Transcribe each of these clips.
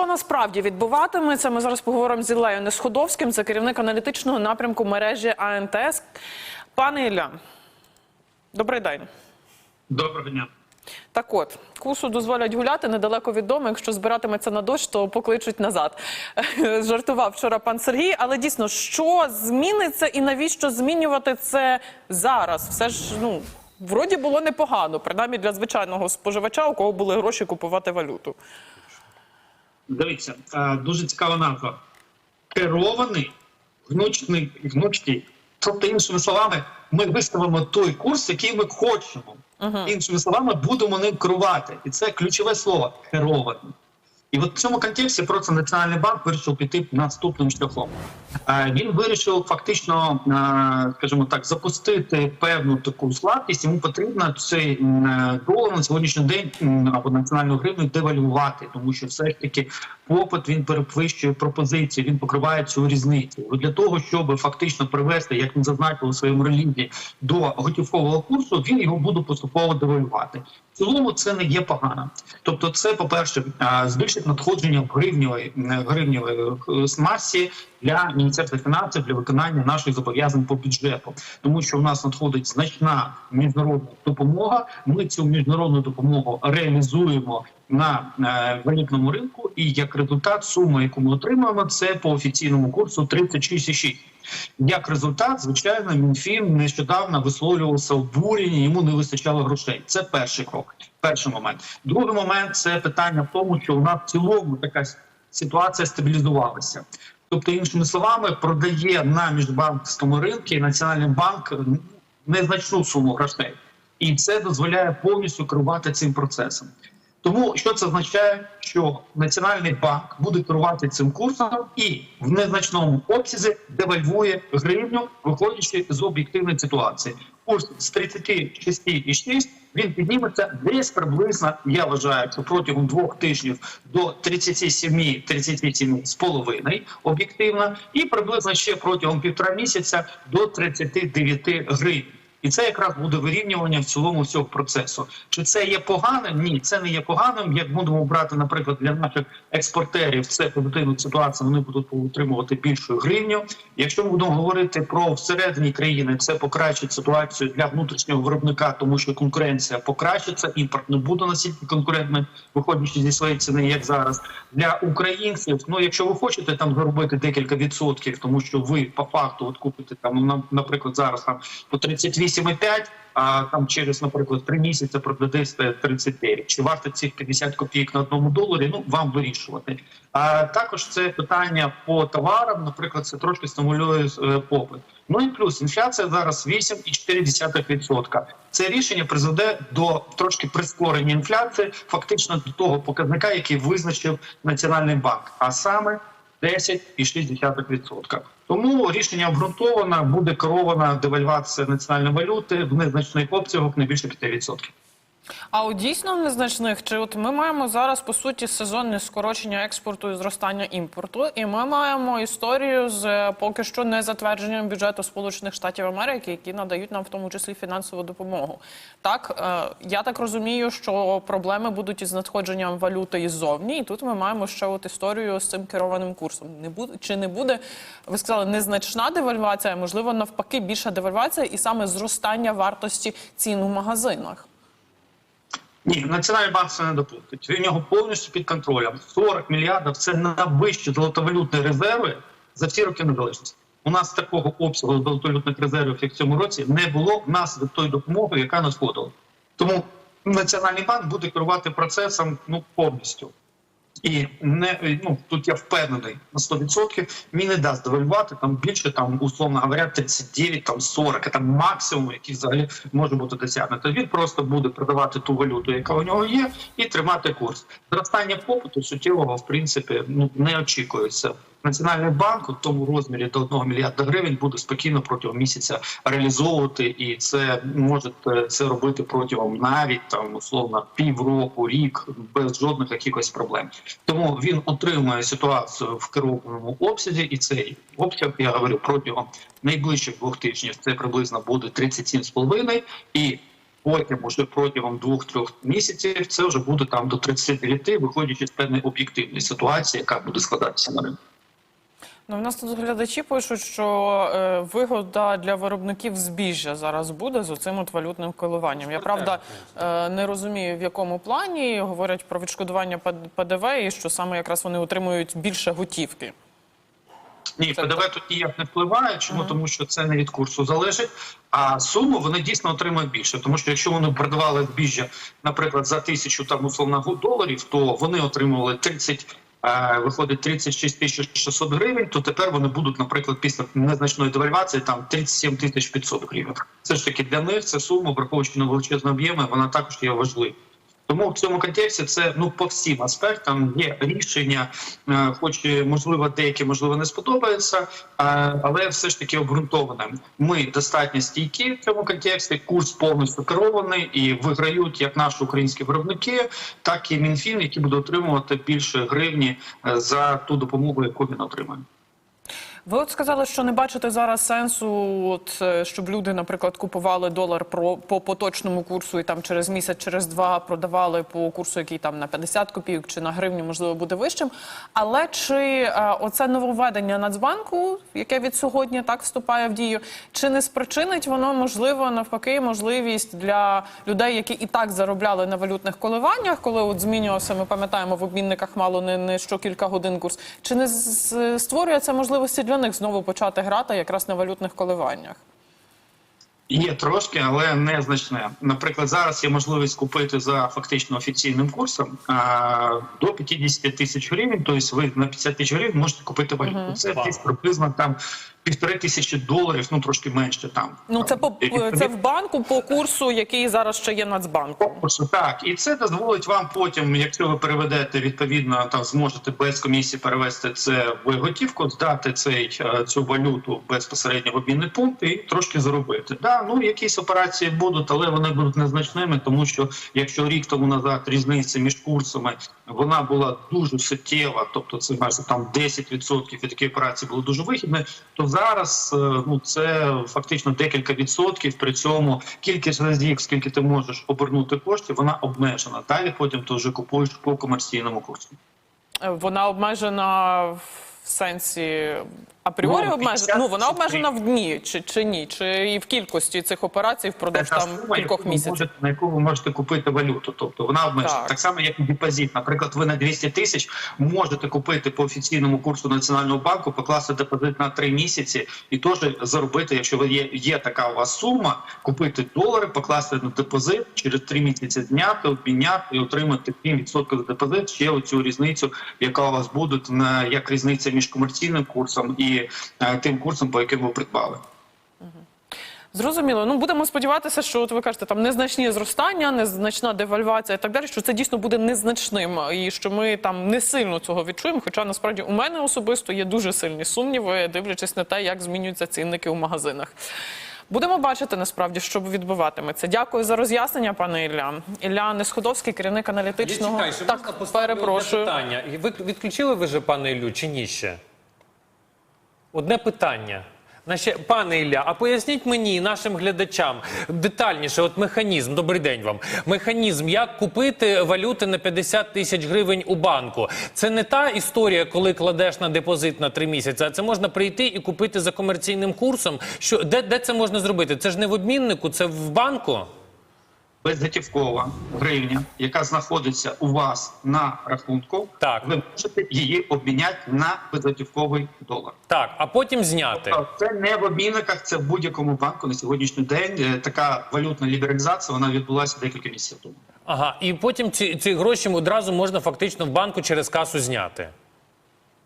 що насправді відбуватиметься? Ми зараз поговоримо з Іллею Несходовським, це керівник аналітичного напрямку мережі АНТС. Пане Ілля, добрий день. Доброго дня. Так от, курсу дозволять гуляти недалеко від дому. Якщо збиратиметься на дощ, то покличуть назад. Жартував вчора пан Сергій. Але дійсно, що зміниться і навіщо змінювати це зараз? Все ж ну вроді було непогано, принаймні для звичайного споживача, у кого були гроші купувати валюту. Дивіться, е, дуже цікава назва. Керований гнучний гнучкий. Тобто, іншими словами, ми виставимо той курс, який ми хочемо. Іншими словами, будемо ним керувати. І це ключове слово керований. І от в цьому контексті просто Національний банк вирішив піти наступним шляхом. Е, Він вирішив фактично, е, скажімо так, запустити певну таку слабкість. Йому потрібно цей е, долар на сьогоднішній день або національну гривню девальвувати, тому що все ж таки попит він перевищує пропозицію, він покриває цю різницю. Для того, щоб фактично привести, як він зазначив у своєму релізі, до готівкового курсу, він його буде поступово девальвувати. В цілому це не є погано. Тобто, це, по-перше, е, збільшить надходження в е, е, масі для міністерства фінансів для виконання наших зобов'язань по бюджету, тому що у нас надходить значна міжнародна допомога. Ми цю міжнародну допомогу реалізуємо на е, валютному ринку, і як результат сума, яку ми отримуємо, це по офіційному курсу 36,6. Як результат, звичайно, мінфін нещодавно висловлювався обурення, йому не вистачало грошей. Це перший крок, перший момент. Другий момент це питання в тому, що у нас в цілому така ситуація стабілізувалася. Тобто, іншими словами, продає на міжбанківському ринку Національний банк незначну суму грошей, і це дозволяє повністю керувати цим процесом. Тому що це означає, що Національний банк буде керувати цим курсом і в незначному обсязі девальвує гривню, виходячи з об'єктивної ситуації. Курс з 36,6 він підніметься десь приблизно. Я вважаю, що протягом двох тижнів до 37, 37 з половиною об'єктивно, і приблизно ще протягом півтора місяця до 39 гривень. І це якраз буде вирівнювання в цілому всього процесу. Чи це є поганим? Ні, це не є поганим. Як будемо брати, наприклад, для наших експортерів це позитивну ситуацію, вони будуть отримувати більшу гривню. Якщо ми будемо говорити про всередині країни, це покращить ситуацію для внутрішнього виробника, тому що конкуренція покращиться, імпорт не буде настільки конкурентним, виходячи зі своєї ціни, як зараз. Для українців, ну якщо ви хочете там заробити декілька відсотків, тому що ви по факту от купите там, ну, наприклад, зараз там по 38 8,5, а там через, наприклад, три місяці продадете 39. Чи варто цих 50 копійок на одному доларі? Ну вам вирішувати. А також це питання по товарам. Наприклад, це трошки стимулює е, попит. Ну і плюс інфляція зараз 8,4%. Це рішення призведе до трошки прискорення інфляції, фактично до того показника, який визначив Національний банк, а саме 10,6%. Тому рішення обґрунтовано, буде керована девальвація національної валюти в незначних обсягах не більше 5%. А у дійсно незначних, чи от ми маємо зараз по суті сезонне скорочення експорту і зростання імпорту, і ми маємо історію з е, поки що не затвердженням бюджету Сполучених Штатів Америки, які надають нам в тому числі фінансову допомогу. Так е, я так розумію, що проблеми будуть із надходженням валюти іззовні, і тут ми маємо ще от історію з цим керованим курсом. Не буде чи не буде ви сказали незначна девальвація, можливо, навпаки, більша девальвація і саме зростання вартості цін у магазинах. Ні, Національний банк це не допустить. Він нього повністю під контролем. 40 мільярдів це найвищі золотовалютні резерви за всі роки незалежності. У нас такого обсягу золотовалютних резервів, як в цьому році, не було внаслідок тої допомоги, яка надходила. Тому Національний банк буде керувати процесом ну повністю. І не ну тут я впевнений на 100%, він не дасть девальвувати там більше, там условно говоря, 39, там 40, там максимум, який взагалі може бути досягнути. Він просто буде продавати ту валюту, яка у нього є, і тримати курс. Зростання попиту суттєвого в принципі ну не очікується. Національний банк у тому розмірі до 1 мільярда гривень буде спокійно протягом місяця реалізовувати, і це може це робити протягом навіть там условно півроку, рік без жодних якихось проблем. Тому він отримує ситуацію в керованому обсязі, і цей обсяг я говорю протягом найближчих двох тижнів. Це приблизно буде 37,5 і Потім, уже протягом двох-трьох місяців, це вже буде там до 39, виходячи з певної об'єктивної ситуації, яка буде складатися на ринку. Ну, в нас тут глядачі пишуть, що е, вигода для виробників збіжжя зараз буде з оцим от валютним коливанням. Я правда е, не розумію, в якому плані говорять про відшкодування ПДВ і що саме якраз вони отримують більше готівки. Ні, ПДВ тут ніяк не впливає. Чому? Тому що це не від курсу залежить. А суму вони дійсно отримають більше. Тому що якщо вони продавали збіжжя, наприклад, за тисячу там условно доларів, то вони отримували 30, е, виходить 36 тисяч 600 гривень, то тепер вони будуть, наприклад, після незначної девальвації там 37 тисяч 500 гривень. Це ж таки для них ця сума, враховуючи на величезні об'єми, вона також є важливою. Тому в цьому контексті це ну по всім аспектам є рішення, е, хоч можливо деякі можливо не сподобаються, е, але все ж таки обґрунтоване. Ми достатньо стійкі в цьому контексті. Курс повністю керований і виграють як наші українські виробники, так і мінфін, які будуть отримувати більше гривні е, за ту допомогу, яку він отримує. Ви от сказали, що не бачите зараз сенсу, от, е, щоб люди, наприклад, купували долар про по поточному курсу і там через місяць, через два продавали по курсу, який там на 50 копійок чи на гривню, можливо, буде вищим. Але чи е, оце нововведення Нацбанку, яке від сьогодні так вступає в дію, чи не спричинить воно можливо навпаки можливість для людей, які і так заробляли на валютних коливаннях, коли от змінювався, ми пам'ятаємо в обмінниках мало не, не що кілька годин курс. Чи не з- створює це можливості для них знову почати грати якраз на валютних коливаннях? Є трошки, але не значне. Наприклад, зараз є можливість купити за фактично офіційним курсом а, до 50 тисяч гривень. Тобто ви на 50 тисяч гривень можете купити валюту. Це десь приблизно там півтори тисячі доларів, ну трошки менше там. Ну це по це в банку по курсу, який зараз ще є Нацбанком. Конкурсу, так, і це дозволить вам потім, якщо ви переведете відповідно, там зможете без комісії перевести це в готівку, здати цей е, цю валюту безпосередньо в обмінний пункт і трошки заробити. Да, ну якісь операції будуть, але вони будуть незначними, тому що якщо рік тому назад різниця між курсами вона була дуже суттєва, тобто це майже там 10% і такі операції були дуже вигідні, то зараз е, ну це фактично декілька відсотків. При цьому кількість разів, скільки ти можеш обернути коштів, вона обмежена. Далі потім ти вже купуєш по комерційному курсу. Е, Вона обмежена в сенсі апріорі Ну, обмежена. Ну вона обмежена в дні, чи, чи ні, чи і в кількості цих операцій впродовж там сума, кількох місяців. можете- на яку ви можете купити валюту. Тобто вона обмежена. Так. Так. само, як і депозит. Наприклад, ви на 200 тисяч можете купити по офіційному курсу Національного банку, покласти депозит на 3 місяці і теж заробити, якщо ви є, є така у вас сума, купити долари, покласти на депозит, через 3 місяці зняти, обміняти і отримати 7% за депозит, ще оцю різницю, яка у вас буде на як різниця між комерційним курсом і е, тим курсом, по яким ви придбали. Зрозуміло. Ну будемо сподіватися, що от ви кажете, там незначні зростання, незначна девальвація і так далі, що це дійсно буде незначним, і що ми там не сильно цього відчуємо. Хоча насправді у мене особисто є дуже сильні сумніви, дивлячись на те, як змінюються цінники у магазинах. Будемо бачити насправді, що відбуватиметься. Дякую за роз'яснення, пане Ілля. Ілля Несходовський, керівник аналітичного Я чекаю, що так, можна перепрошую. питання. Ви відключили ви вже, пане Іллю, чи ні ще? Одне питання. Значить, пане Ілля, а поясніть мені нашим глядачам детальніше, от механізм, добрий день вам. Механізм, як купити валюти на 50 тисяч гривень у банку. Це не та історія, коли кладеш на депозит на 3 місяці, а це можна прийти і купити за комерційним курсом. Що, де, де це можна зробити? Це ж не в обміннику, це в банку? Безготівкова гривня, яка знаходиться у вас на рахунку, Так. ви можете її обміняти на безготівковий долар. Так, а потім зняти. Це не в обмінниках, це в будь-якому банку на сьогоднішній день. Е, Така валютна лібералізація вона відбулася декілька місяців тому. Ага, і потім ці, ці гроші одразу можна фактично в банку через касу зняти.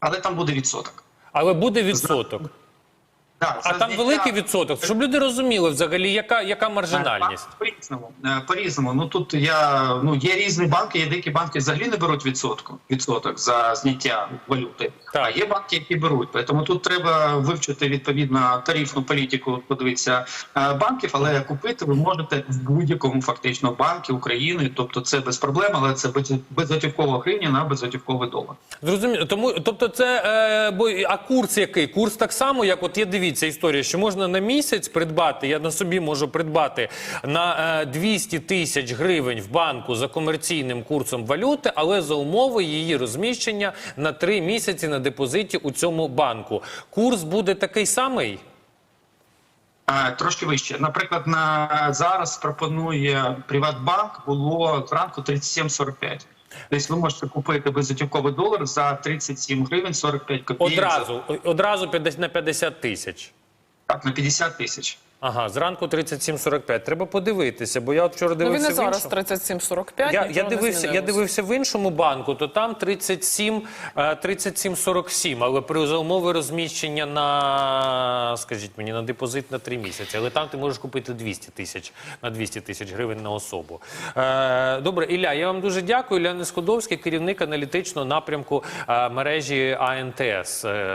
Але там буде відсоток. Але буде відсоток. Да, А там великий відсоток, щоб люди розуміли взагалі, яка, яка маржинальність. По різному по різному. Ну тут я ну є різні банки. Є деякі банки взагалі не беруть відсотку відсоток за зняття валюти. Так. А є банки, які беруть. Тому тут треба вивчити відповідно тарифну політику. Подивитися е, банків, але купити ви можете в будь-якому фактично банку України. Тобто це без проблем, але це безготівкова гривня на безготівковий долар. Зрозуміло. Тому, тобто, це е, бо а курс який? Курс так само, як от є дивіться. Дивіться історія, що можна на місяць придбати. Я на собі можу придбати на е, 200 тисяч гривень в банку за комерційним курсом валюти, але за умови її розміщення на 3 місяці на депозиті у цьому банку. Курс буде такий самий. Е, Трошки вище. Наприклад, на зараз пропонує Приватбанк було зранку 37,45. Тобто ви можете купити безготівковий долар за 37 гривень 45 копійок. Одразу, одразу на 50 тисяч. Так, на 50 тисяч. Ага, зранку 37,45. Треба подивитися, бо я от вчора Ну, він дивився і в зараз іншому. 37,45. Я, я, нічого не дивився, я змінилось. дивився в іншому банку, то там 37, е, 37,47, але при за умови розміщення на, скажіть мені, на депозит на 3 місяці. Але там ти можеш купити 200 тисяч, на 200 тисяч гривень на особу. Е, добре, Ілля, я вам дуже дякую. Ілля Несходовський, керівник аналітичного напрямку е, мережі АНТС. Е,